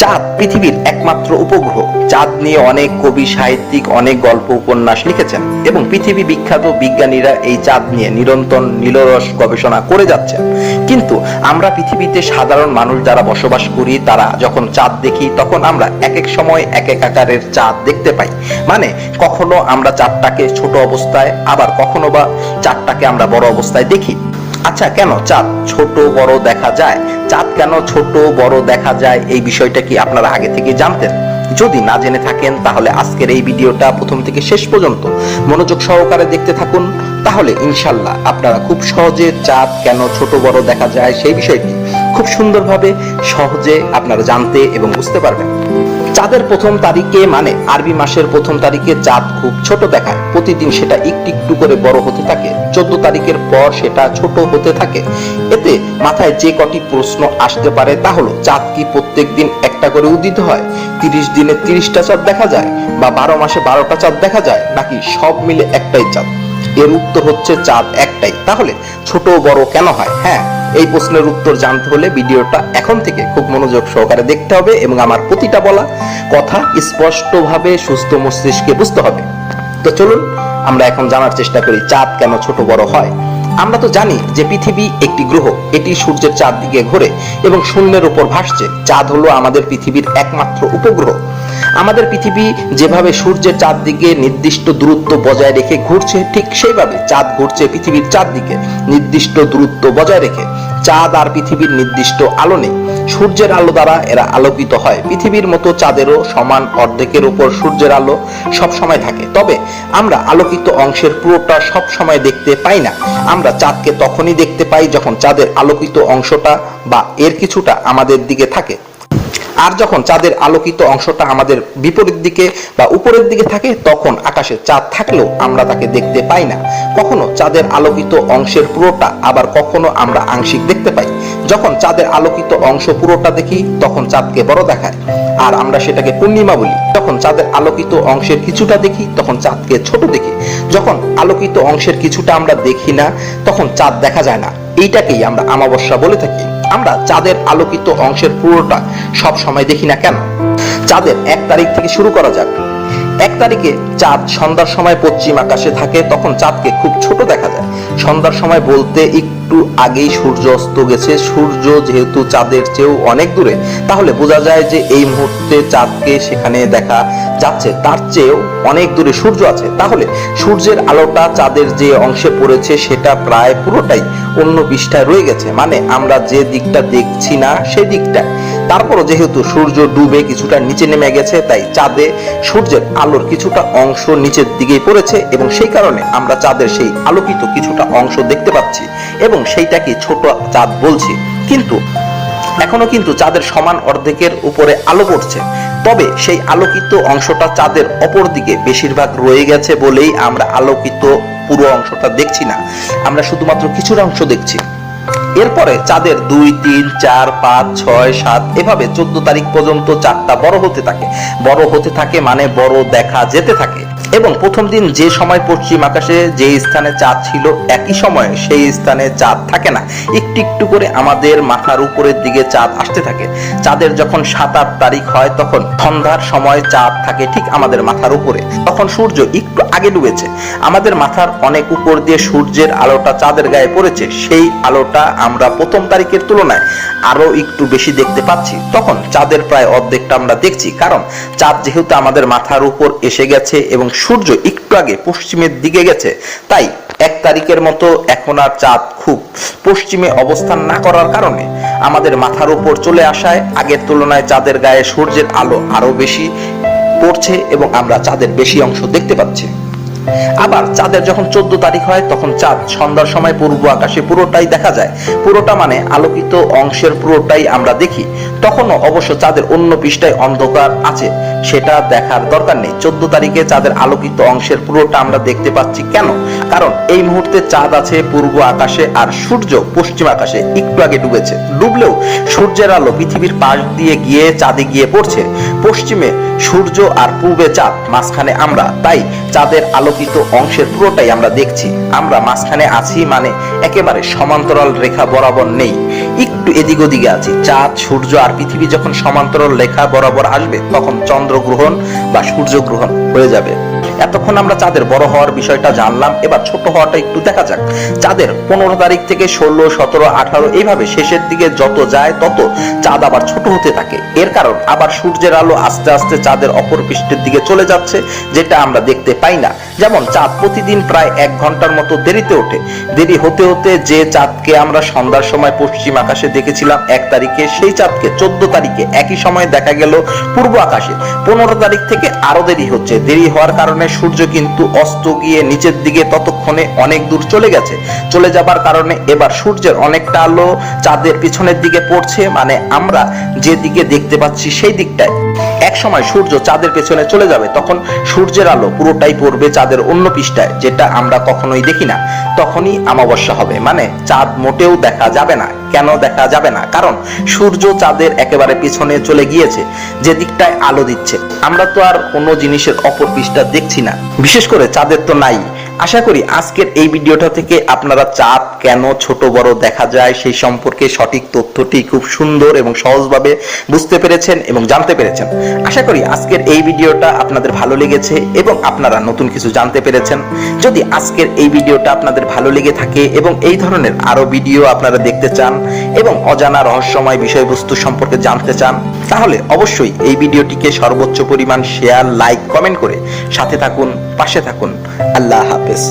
চাঁদ পৃথিবীর একমাত্র উপগ্রহ। চাঁদ নিয়ে অনেক কবি, সাহিত্যিক, অনেক গল্প, উপন্যাস লিখেছেন এবং পৃথিবী বিখ্যাত বিজ্ঞানীরা এই চাঁদ নিয়ে নিরন্তর নীলরস গবেষণা করে যাচ্ছেন। কিন্তু আমরা পৃথিবীতে সাধারণ মানুষ যারা বসবাস করি, তারা যখন চাঁদ দেখি, তখন আমরা এক এক সময় এক এক আকারের চাঁদ দেখতে পাই। মানে কখনো আমরা চাঁদটাকে ছোট অবস্থায়, আবার কখনো বা চাঁদটাকে আমরা বড় অবস্থায় দেখি। আচ্ছা কেন চাঁদ ছোট, বড় দেখা যায়? চাঁদ কেন ছোট, বড় দেখা যায়? এই বিষয়টা কি আপনারা আগে থেকে জানতেন? যদি না জেনে থাকেন, তাহলে আজকের এই ভিডিওটা প্রথম থেকে শেষ পর্যন্ত মনোযোগ সহকারে দেখতে থাকুন। তাহলে ইনশাল্লাহ আপনারা খুব সহজে চাঁদ কেন ছোট, বড় দেখা যায় সেই বিষয়টি খুব সুন্দরভাবে সহজে আপনারা জানতে এবং বুঝতে পারবেন। চাঁদের প্রথম তারিখে মানে আরবি মাসের প্রথম তারিখে চাঁদ খুব ছোট দেখায়। প্রতিদিন সেটা একটু একটু করে বড় হতে থাকে। চোদ্দ তারিখের পর সেটা ছোট হতে থাকে। এতে মাথায় যে কটি প্রশ্ন আসতে পারে তা হলো, চাঁদ কি প্রত্যেক দিন একটা করে উদিত হয়? তিরিশ দিনে তিরিশটা চাঁদ দেখা যায়? বা বারো মাসে বারোটা চাঁদ দেখা যায়? নাকি সব মিলে একটাই চাঁদ? এর উত্তর হচ্ছে চাঁদ একটাই। তাহলে ছোট বড় কেন হয়? হ্যাঁ এই প্রশ্নের উত্তর জানতে হলে ভিডিওটা এখন থেকে খুব মনোযোগ সহকারে দেখতে হবে এবং আমার প্রতিটা বলা কথা স্পষ্টভাবে সুস্থ মস্তিষ্কে বুঝতে হবে। তো চলুন, আমরা এখন জানার চেষ্টা করি, চাঁদ কেন ছোট বড় হয়? আমরা তো জানি যে পৃথিবী একটি গ্রহ, এটি সূর্যের চারদিকে ঘোরে এবং শূন্যের উপর ভাসছে। চাঁদ হলো আমাদের পৃথিবীর একমাত্র উপগ্রহ। আমাদের পৃথিবী যেভাবে সূর্যের চারদিকে নির্দিষ্ট দূরত্ব বজায় রেখে ঘুরছে, ঠিক সেইভাবে চাঁদ ঘুরছে পৃথিবীর চারদিকে নির্দিষ্ট দূরত্ব বজায় রেখে। চাঁদ আর পৃথিবীর নির্দিষ্ট আলো নেই। সূর্যের আলো দ্বারা এরা আলোকিত হয়। পৃথিবীর মতো চাঁদেরও সমান অর্ধেকের উপর সূর্যের আলো সব সময় থাকে। তবে আমরা আলোকিত অংশের পুরোটা সব সময় দেখতে পাই না। আমরা চাঁদকে তখনই দেখতে পাই যখন চাঁদের আলোকিত অংশটা বা এর কিছুটা আমাদের দিকে থাকে। আর যখন চাঁদের আলোকিত অংশটা আমাদের বিপরীত দিকে বা উপরের দিকে থাকে, তখন আকাশে চাঁদ থাকলেও আমরা তাকে দেখতে পাই না। কখনো চাঁদের আলোকিত অংশের পুরোটা আবার কখনো আমরা আংশিক দেখতে পাই। যখন চাঁদের আলোকিত অংশ পুরোটা দেখি, তখন চাঁদকে বড় দেখায়। আর আমরা সেটাকে পূর্ণিমা বলি। যখন চাঁদের আলোকিত অংশের কিছুটা দেখি, তখন চাঁদকে ছোট দেখি। যখন আলোকিত অংশের কিছুটা আমরা দেখি না, তখন চাঁদ দেখা যায় না। এইটাকেই আমরা আমাবস্যা বলে থাকি। আমরা চাঁদের আলোকিত অংশের পুরোটা সব সময় দেখি না কেন? চাঁদের এক তারিখ থেকে শুরু করা যাক। এক তারিখে চাঁদ সন্ধ্যার সময় পশ্চিম আকাশে থাকে, তখন চাঁদকে খুব ছোট দেখা যায়। সন্ধ্যার সময় বলতে একটু আগেই সূর্য অস্ত গেছে। সূর্য যেহেতু চাঁদের চেয়েও অনেক দূরে, তাহলে বোঝা যায় যে এই মুহূর্তে চাঁদকে সেখানে দেখা যাচ্ছে। তার চেয়েও অনেক দূরে সূর্য আছে। তাহলে সূর্যের আলোটা চাঁদের যে অংশে পড়েছে, সেটা প্রায় পুরোটাই অন্য পৃষ্ঠায় রয়ে গেছে। মানে আমরা যে দিকটা দেখছি না, সেই দিকটা তারপরও যেহেতু সূর্য ডুবে কিছুটা নিচে নেমে গেছে, তাই চাঁদে সূর্যের আলোর কিছুটা অংশ নিচের দিকেই পড়েছে এবং সেই কারণে আমরা চাঁদের সেই আলোকিত কিছুটা অংশ দেখতে পাচ্ছি এবং সেইটাকে ছোট চাঁদ বলছি। কিন্তু, এখনও কিন্তু চাঁদের সমান অর্ধেকের উপরে আলো পড়ছে। তবে সেই আলোকিত অংশটা চাঁদের অপর দিকে বেশিরভাগ রয়ে গেছে বলেই আমরা আলোকিত পুরো অংশটা দেখছি না। আমরা শুধুমাত্র কিছুটা অংশ দেখছি। এরপরে চাঁদের দুই, তিন, চার, পাঁচ, ছয়, সাত, এভাবে চোদ্দ তারিখ পর্যন্ত চাঁদটা বড় হতে থাকে। বড় হতে থাকে মানে বড় দেখা যেতে থাকে। এবং প্রথম দিন যে সময় পশ্চিম আকাশে যে স্থানে চাঁদ ছিল, একই সময়ে সেই স্থানে চাঁদ থাকে না। একটু একটু করে আমাদের মাথার উপরের দিকে চাঁদ আসতে থাকে। চাঁদের যখন সাত আট তারিখ হয়, তখন সন্ধ্যার সময় চাঁদ থাকে ঠিক আমাদের মাথার উপরে। তখন সূর্য একটু আগে ডুবেছে। আমাদের মাথার অনেক উপর দিয়ে সূর্যের আলোটা চাঁদের গায়ে পড়েছে। সেই আলোটা আমরা প্রথম তারিখের তুলনায় আরও একটু বেশি দেখতে পাচ্ছি। তখন চাঁদের প্রায় অর্ধেকটা আমরা দেখছি। কারণ চাঁদ যেহেতু আমাদের মাথার উপর এসে গেছে এবং সূর্য একটু আগে পশ্চিমের দিকে গেছে, তাই এক তারিখের মতো এখন আর চাঁদ খুব পশ্চিমে অবস্থান না করার কারণে আমাদের মাথার উপর চলে আসায় আগের তুলনায় চাঁদের গায়ে সূর্যের আলো আরও বেশি পড়ছে এবং আমরা চাঁদের বেশি অংশ দেখতে পাচ্ছি। আবার চাঁদের যখন চোদ্দ তারিখ হয়, তখন চাঁদ সন্ধ্যার সময় পূর্ব আকাশে পুরোটাই দেখা যায়। পুরোটা মানে আলোকিত অংশের পুরোটাই আমরা দেখি। তখনও অবশ্য চাঁদের অন্য পৃষ্ঠায় অন্ধকার আছে, সেটা দেখার দরকার নেই। চোদ্দ তারিখে চাঁদের আলোকিত অংশের পুরোটা আমরা দেখতে পাচ্ছি কেন? কারণ এই মুহূর্তে চাঁদ আছে পূর্ব আকাশে আর সূর্য পশ্চিম আকাশে একটু আগে ডুবেছে। ডুবলেও সূর্যের আলো পৃথিবীর পাশ দিয়ে গিয়ে চাঁদে গিয়ে পড়ছে। পশ্চিমে সূর্য আর পূর্বে চাঁদ, মাঝখানে আমরা। তাই চাঁদের আলোকিত অংশের পুরোটাই আমরা দেখছি। আমরা মাঝখানে আছি মানে একেবারে সমান্তরাল রেখা বরাবর নেই। একটু এদিক ওদিকে আছি। চাঁদ, সূর্য আর পৃথিবী যখন সমান্তরাল রেখা বরাবর আসবে, তখন চন্দ্রগ্রহণ বা সূর্যগ্রহণ হয়ে যাবে। এতক্ষণ আমরা চাঁদের বড় হওয়ার বিষয়টা জানলাম। এবার ছোট হওয়াটা একটু দেখা যাক। চাঁদের পনেরো তারিখ থেকে ষোলো, সতেরো, আঠারো এইভাবে শেষের দিকে যত যায় তত চাঁদ আবার ছোট হতে থাকে। এর কারণ আবার সূর্যের আলো আস্তে আস্তে চাঁদের অপর পৃষ্ঠের দিকে চলে যাচ্ছে, যেটা আমরা দেখতে পাই না। যেমন চাঁদ প্রতিদিন প্রায় এক ঘণ্টার মতো দেরিতে ওঠে। দেরি হতে হতে যে চাঁদকে আমরা সন্ধ্যার সময় পশ্চিম আকাশে দেখেছিলাম, এক তারিখে, সেই চাঁদকে চোদ্দ তারিখে একই সময় দেখা গেল পূর্ব আকাশে। পনেরো তারিখ থেকে আরও দেরি হচ্ছে। দেরি হওয়ার কারণে সূর্য কিন্তু অস্ত গিয়ে নিচের দিকে ততক্ষণে অনেক দূর চলে গেছে। চলে যাবার কারণে এবার সূর্যের অনেকটা আলো চাঁদের পিছনের দিকে পড়ছে। মানে আমরা যে দিকে দেখতে পাচ্ছি সেই দিকটায়। এক সময় সূর্য চাঁদের পেছনে চলে যাবে, তখন সূর্যের আলো পুরোটাই পড়বে চাঁদের অন্য পৃষ্ঠায়, যেটা আমরা কখনোই দেখি না। তখনই অমাবস্যা হবে। মানে চাঁদ মোটেও দেখা যাবে না। কেন দেখা যাবে না? কারণ সূর্য চাঁদের একেবারে পিছনে চলে গিয়েছে, যে দিকটায় আলো দিচ্ছে। আমরা তো আর কোনো জিনিসের অপর পৃষ্ঠা দেখছি না। বিশেষ করে চাঁদের তো নাই। আশা করি আজকের এই ভিডিওটা থেকে আপনারা চাঁদ কেন ছোট বড় দেখা যায়, সেই সম্পর্কে সঠিক তথ্যটি খুব সুন্দর এবং সহজভাবে বুঝতে পেরেছেন এবং জানতে পেরেছেন। আশা করি আজকের এই ভিডিওটা আপনাদের ভালো লেগেছে এবং আপনারা নতুন কিছু জানতে পেরেছেন। যদি আজকের এই ভিডিওটা আপনাদের ভালো লেগে থাকে এবং এই ধরনের আরও ভিডিও আপনারা দেখতে চান এবং অজানা রহস্যময় বিষয়বস্তু সম্পর্কে জানতে চান, তাহলে অবশ্যই এই ভিডিওটিকে সর্বোচ্চ পরিমাণ শেয়ার, লাইক, কমেন্ট করে সাথে থাকুন। পাশে থাকুন। আল্লাহ হাফেজ।